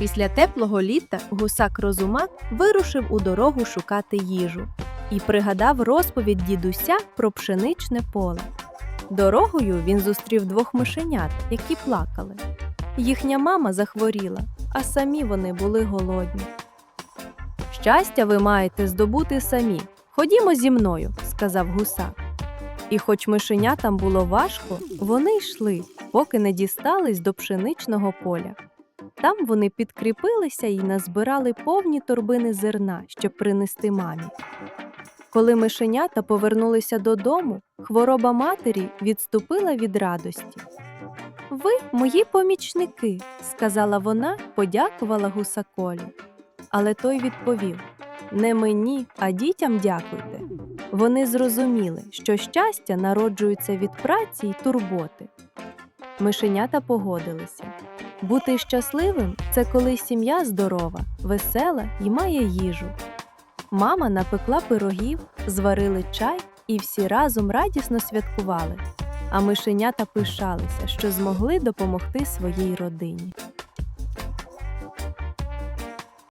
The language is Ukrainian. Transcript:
Після теплого літа гусак Розумак вирушив у дорогу шукати їжу і пригадав розповідь дідуся про пшеничне поле. Дорогою він зустрів двох мишенят, які плакали. Їхня мама захворіла, а самі вони були голодні. Щастя ви маєте здобути самі. Ходімо зі мною, сказав гусак. І хоч мишенятам було важко, вони йшли, поки не дістались до пшеничного поля. Там вони підкріпилися і назбирали повні торбини зерна, щоб принести мамі. Коли мишенята повернулися додому, хвороба матері відступила від радості. Ви мої помічники, сказала вона, подякувала гусаколі. Але той відповів: Не мені, а дітям дякуйте. Вони зрозуміли, що щастя народжується від праці й турботи. Мишенята погодилися. Бути щасливим це коли сім'я здорова, весела і має їжу. Мама напекла пирогів, зварили чай і всі разом радісно святкували. А мишенята пишалися, що змогли допомогти своїй родині.